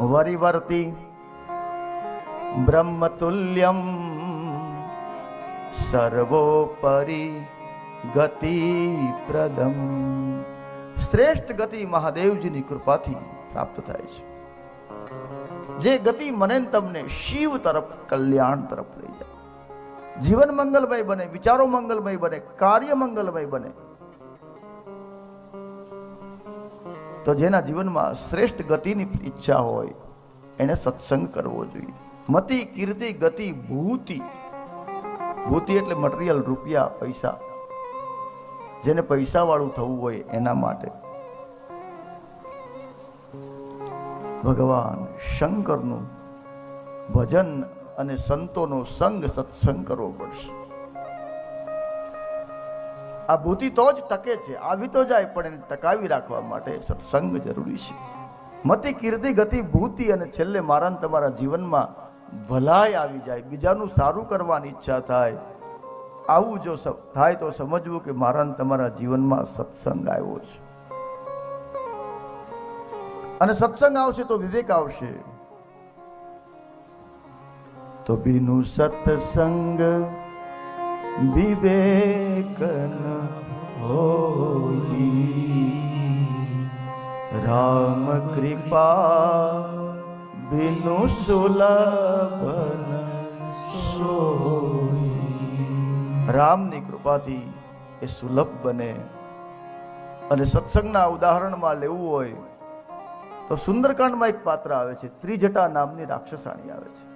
વરિવર્તી બ્રહ્મતુલ્યમ સર્વોપરી ગતિ પ્રદમ શ્રેષ્ઠ ગતિ મહાદેવજીની કૃપાથી પ્રાપ્ત થાય છે। જે ગતિ મને તમને શિવ તરફ, કલ્યાણ તરફ લઈ જાય. જીવન મંગલમય બને, વિચારો મંગલમય બને, કાર્ય મંગલમય બને તો જેના જીવનમાં શ્રેષ્ઠ ગતિની ઈચ્છા હોય, એને સત્સંગ કરવો જોઈએ. મતિ, કીર્તિ, ગતિ, ભૂતિ. ભૂતિ એટલે મટીરિયલ રૂપિયા, પૈસા. જેને પૈસાવાળું થવું હોય એના માટે. ભગવાન શંકરનું ભજન અને સંતોનો સંગ સત્સંગ કરવો પડશે. આ ભૂતિ તો જ ટકે છે. આવી તો જાય, પણ એને ટકાવી રાખવા માટે સત્સંગ જરૂરી છે. મતિ કીર્તિ ગતિ ભૂતિ અને છેલ્લે મારા તમારા જીવનમાં ભલાઈ આવી જાય. બીજાનું સારું કરવાની ઈચ્છા થાય. આવું જો થાય તો સમજવું કે મારાને તમારા જીવનમાં સત્સંગ આવ્યો છે. અને સત્સંગ આવશે તો વિવેક આવશે. તો બીનું સત્સંગ વિવેકન હોઈ રામ કૃપા બિનુ સુલભન રામની કૃપાથી એ સુલભ બને. અને સત્સંગના ઉદાહરણમાં લેવું હોય તો સુંદરકાંડમાં એક પાત્ર આવે છે. ત્રિજટા નામની રાક્ષસાણી આવે છે.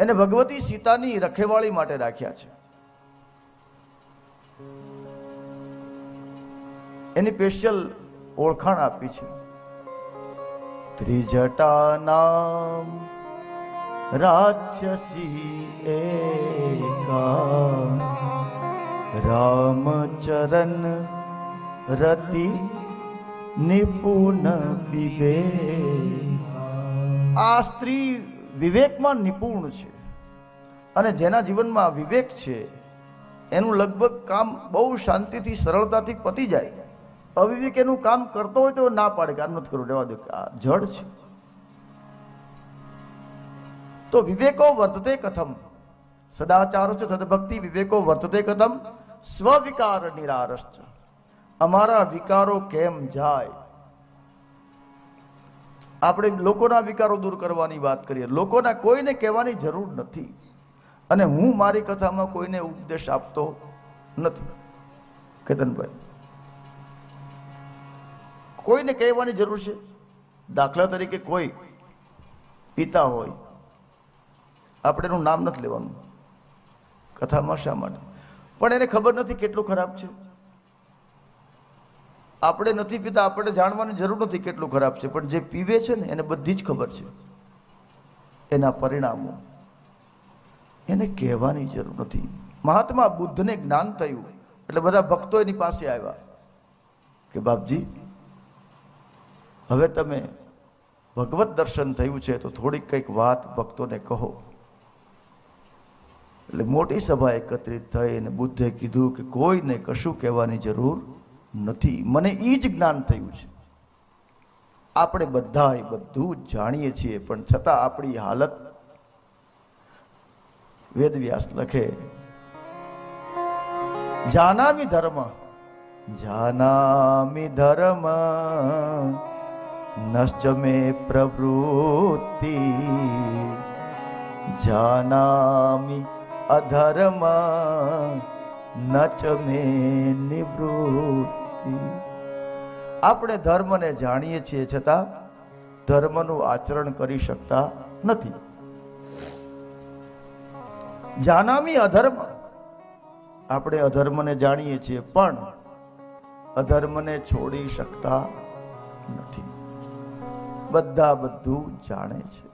એને ભગવતી સીતાની રખેવાળી માટે રાખ્યા છે. એની સ્પેશિયલ ઓળખાણ આપી છે. ત્રિજટા નામ રાક્ષસી એકા રામચરણ રતિ નિપુણ વિવેક. આ સ્ત્રી વિવેકમાં નિપુણ છે અને જેના જીવનમાં વિવેક છે, એનું લગભગ કામ બહુ શાંતિથી, સરળતાથી પતી જાય. અવિવેક એનું કામ કરતો હોય તો ના પાડે કે આ નથી કરવું, રહેવા દે આ જડ છે. તો વિવેકો વર્તતે કથમ. સદાચાર છે સદભક્તિ વિવેકો વર્તતે કથમ. સ્વવિકાર નિરારસ અમારા વિકારો કેમ જાય? આપણે લોકોના વિકારો દૂર કરવાની વાત કરીએ. લોકોના કોઈને કહેવાની જરૂર નથી. અને હું મારી કથામાં કોઈને ઉપદેશ આપતો નથી. કેતનભાઈ, કોઈને કહેવાની જરૂર છે? દાખલા તરીકે કોઈ પિતા હોય, આપણે એનું નામ નથી લેવાનું. કથામાં શા માટે? પણ એને ખબર નથી કેટલું ખરાબ છે. આપણે નથી પીતા, આપણે જાણવાની જરૂર નથી કેટલું ખરાબ છે, પણ જે પીવે છે ને, એને બધી જ ખબર છે. એના પરિણામો. એને કહેવાની જરૂર નથી. મહાત્મા બુદ્ધને જ્ઞાન થયું, એટલે બધા ભક્તો એની પાસે આવ્યા કે બાપજી, હવે તમે ભગવત દર્શન થયું છે તો થોડીક કંઈક વાત ભક્તોને કહો. એટલે મોટી સભા એકત્રિત થઈ અને બુદ્ધે કીધું કે કોઈને કશું કહેવાની જરૂર નથી. મને એ જ જ્ઞાન થયું છે. આપણે બધા બધું જાણીએ છીએ, પણ છતાં આપણી હાલત વેદવ્યાસ લખે. જાનામી ધર્મ જાનામી ધર્મ નશ્ચ મે પ્રવૃત્તિ. જાનામી અધર્મ નચ મે નિવૃત્તિ. આપણે ધર્મને જાણીએ છીએ છતાં ધર્મનું આચરણ કરી શકતા નથી. જાનામી અધર્મ. આપણે અધર્મને જાણીએ છીએ પણ અધર્મને છોડી શકતા નથી. બધા બધું જાણે છે.